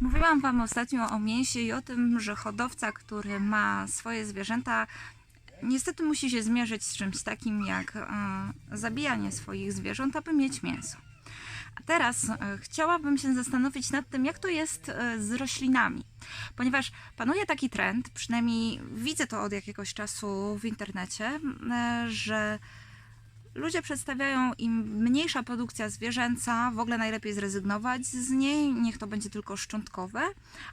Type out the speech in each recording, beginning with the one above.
Mówiłam Wam ostatnio o mięsie i o tym, że hodowca, który ma swoje zwierzęta, niestety musi się zmierzyć z czymś takim jak e, zabijanie swoich zwierząt, aby mieć mięso. A teraz e, chciałabym się zastanowić nad tym, jak to jest e, z roślinami. Ponieważ panuje taki trend, przynajmniej widzę to od jakiegoś czasu w internecie, że ludzie przedstawiają im mniejsza produkcja zwierzęca, w ogóle najlepiej zrezygnować z niej, niech to będzie tylko szczątkowe,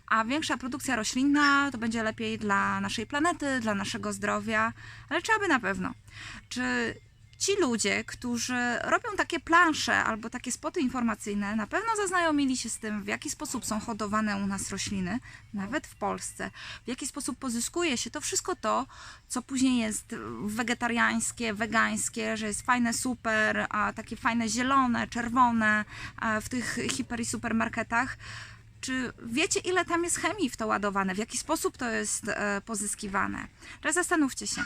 a większa produkcja roślinna to będzie lepiej dla naszej planety, dla naszego zdrowia, ale czy aby na pewno? Czy ci ludzie, którzy robią takie plansze albo takie spoty informacyjne, na pewno zaznajomili się z tym, w jaki sposób są hodowane u nas rośliny, nawet w Polsce, w jaki sposób pozyskuje się to wszystko to, co później jest wegetariańskie, wegańskie, że jest fajne, super, a takie fajne zielone, czerwone a w tych hiper i supermarketach. Czy wiecie, ile tam jest chemii w to ładowane? W jaki sposób to jest e, pozyskiwane? Teraz zastanówcie się.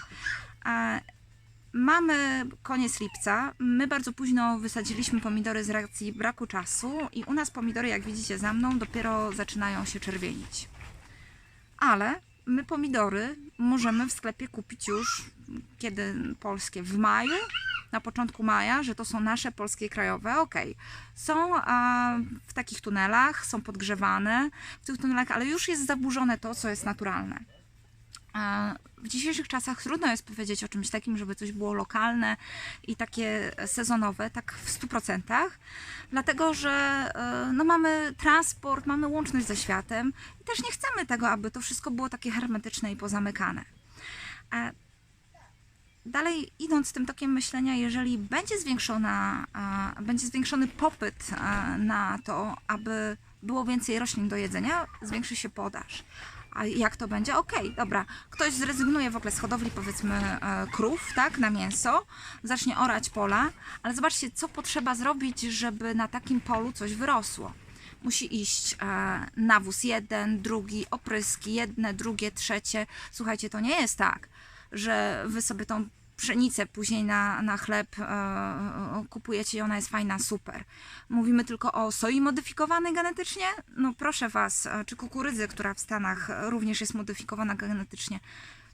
Mamy koniec lipca. My bardzo późno wysadziliśmy pomidory z racji braku czasu i u nas pomidory, jak widzicie za mną, dopiero zaczynają się czerwienić. Ale my pomidory możemy w sklepie kupić już kiedy polskie w maju, na początku maja, że to są nasze polskie krajowe, ok. Są a, w takich tunelach, są podgrzewane w tych tunelach, ale już jest zaburzone to, co jest naturalne. W dzisiejszych czasach trudno jest powiedzieć o czymś takim, żeby coś było lokalne i takie sezonowe, tak w 100%, dlatego że e, no, mamy transport, mamy łączność ze światem i też nie chcemy tego, aby to wszystko było takie hermetyczne i pozamykane. E, Dalej idąc tym tokiem myślenia, jeżeli będzie zwiększona, a, będzie zwiększony popyt na to, aby było więcej roślin do jedzenia, zwiększy się podaż. A jak to będzie? Okej, dobra. Ktoś zrezygnuje w ogóle z hodowli, powiedzmy, e, krów, tak, na mięso, zacznie orać pola, ale zobaczcie, co potrzeba zrobić, żeby na takim polu coś wyrosło. Musi iść e, nawóz jeden, drugi, opryski, jedne, drugie, trzecie. Słuchajcie, to nie jest tak, że wy sobie tą pszenicę później na, na chleb e, kupujecie i ona jest fajna, super. Mówimy tylko o soi modyfikowanej genetycznie? No proszę Was, e, czy kukurydzy, która w Stanach również jest modyfikowana genetycznie.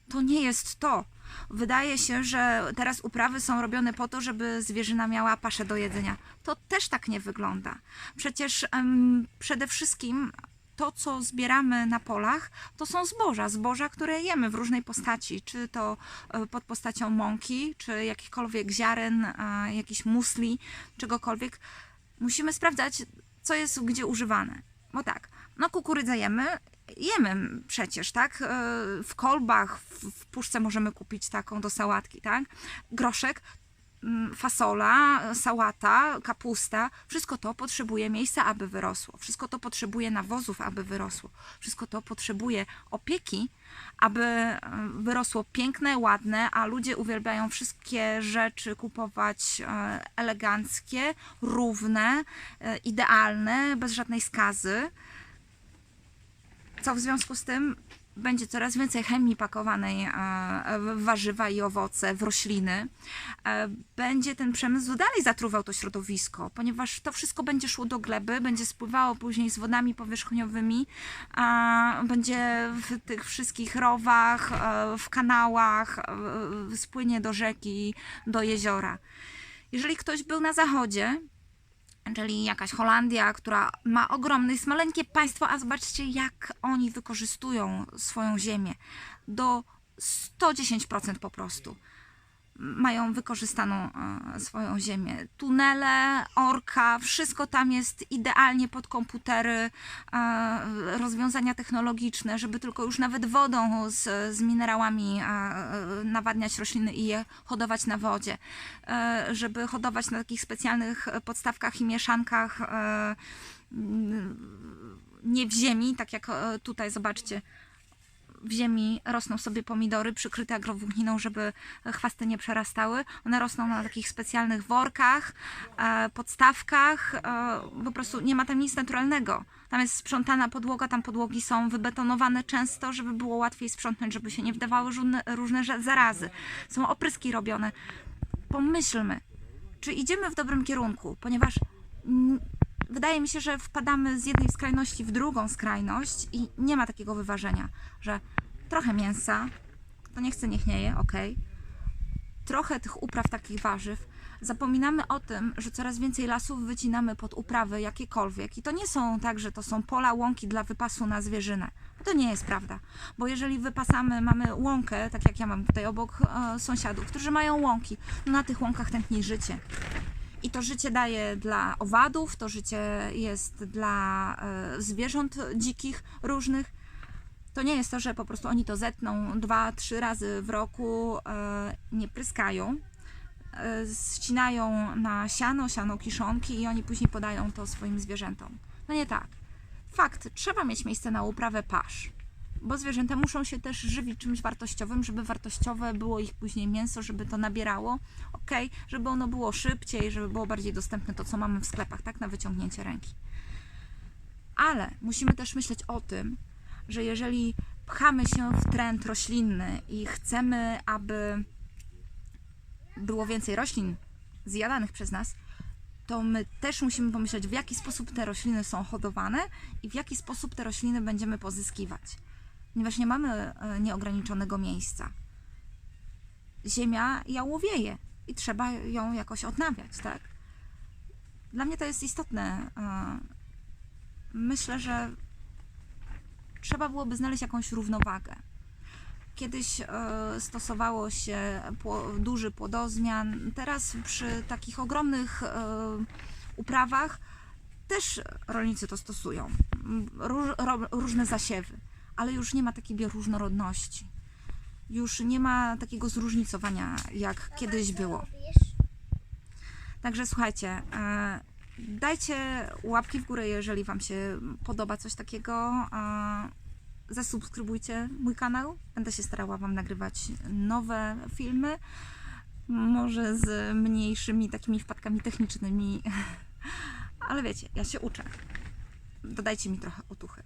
To nie jest to. Wydaje się, że teraz uprawy są robione po to, żeby zwierzyna miała paszę do jedzenia. To też tak nie wygląda. Przecież przede wszystkim to, co zbieramy na polach, to są zboża. Zboża, które jemy w różnej postaci, czy to e, pod postacią mąki, czy jakichkolwiek ziaren, e, jakichś musli, czegokolwiek. Musimy sprawdzać, co jest gdzie używane. Bo tak, no kukurydzę jemy, jemy przecież, tak? E, W kolbach, w puszce możemy kupić taką do sałatki, tak? Groszek, fasola, sałata, kapusta, wszystko to potrzebuje miejsca, aby wyrosło. Wszystko to potrzebuje nawozów, aby wyrosło. Wszystko to potrzebuje opieki, aby e, wyrosło piękne, ładne, a ludzie uwielbiają wszystkie rzeczy kupować e, eleganckie, równe, e, idealne, bez żadnej skazy co w związku z tym będzie coraz więcej chemii pakowanej e, w warzywa i owoce, w rośliny. E, Będzie ten przemysł dalej zatruwał to środowisko, ponieważ to wszystko będzie szło do gleby, będzie spływało później z wodami powierzchniowymi, będzie w tych wszystkich rowach, e, w kanałach, spłynie do rzeki, do jeziora. Jeżeli ktoś był na zachodzie, czyli jakaś Holandia, która ma ogromne, jest maleńkie państwo, a zobaczcie, jak oni wykorzystują swoją ziemię. Do 110% po prostu. Mają wykorzystaną e, swoją ziemię. Tunele, orka, wszystko tam jest idealnie pod komputery, e, rozwiązania technologiczne, żeby tylko już nawet wodą z, z minerałami e, nawadniać rośliny i je hodować na wodzie żeby hodować na takich specjalnych podstawkach i mieszankach nie w ziemi, tak jak tutaj zobaczcie. W ziemi rosną sobie pomidory przykryte agrowłókniną, żeby chwasty nie przerastały. One rosną na takich specjalnych workach, e, podstawkach. E, po prostu nie ma tam nic naturalnego. Tam jest sprzątana podłoga, tam podłogi są wybetonowane często, żeby było łatwiej sprzątnąć, żeby się nie wdawały różne, różne zarazy. Są opryski robione pomyślmy, czy idziemy w dobrym kierunku, ponieważ wydaje mi się, że wpadamy z jednej skrajności w drugą skrajność i nie ma takiego wyważenia, że trochę mięsa, kto nie chce, niech nie je, ok. Trochę tych upraw takich warzyw. Zapominamy o tym, że coraz więcej lasów wycinamy pod uprawy jakiekolwiek. I to nie są tak, że to są pola, łąki dla wypasu na zwierzynę. To nie jest prawda. Bo jeżeli wypasamy, mamy łąkę, tak jak ja mam tutaj obok e, sąsiadów, którzy mają łąki, no na tych łąkach tętni życie. I to życie daje dla owadów, to życie jest dla e, zwierząt dzikich różnych. To nie jest to, że po prostu oni to zetną dwa, trzy razy w roku, e, nie pryskają, e, ścinają na siano, siano kiszonki i oni później podają to swoim zwierzętom. No nie tak. Fakt, trzeba mieć miejsce na uprawę pasz, bo zwierzęta muszą się też żywić czymś wartościowym, żeby wartościowe było ich później mięso, żeby to nabierało, ok, żeby ono było szybciej, żeby było bardziej dostępne to, co mamy w sklepach, tak na wyciągnięcie ręki. Ale musimy też myśleć o tym, że jeżeli pchamy się w trend roślinny i chcemy, aby było więcej roślin zjadanych przez nas, to my też musimy pomyśleć, w jaki sposób te rośliny są hodowane i w jaki sposób te rośliny będziemy pozyskiwać. Ponieważ nie mamy e, nieograniczonego miejsca. Ziemia jałowieje i trzeba ją jakoś odnawiać, tak? Dla mnie to jest istotne. e, Myślę, że trzeba byłoby znaleźć jakąś równowagę. Kiedyś e, stosowało się duży płodozmian, teraz przy takich ogromnych uprawach też rolnicy to stosują. Róż, różne zasiewy, ale już nie ma takiej bioróżnorodności. Już nie ma takiego zróżnicowania, jak kiedyś było. Także słuchajcie, e, dajcie łapki w górę, jeżeli Wam się podoba coś takiego. Zasubskrybujcie mój kanał. Będę się starała Wam nagrywać nowe filmy. Może z mniejszymi takimi wpadkami technicznymi. Ale wiecie, ja się uczę. Dodajcie mi trochę otuchy.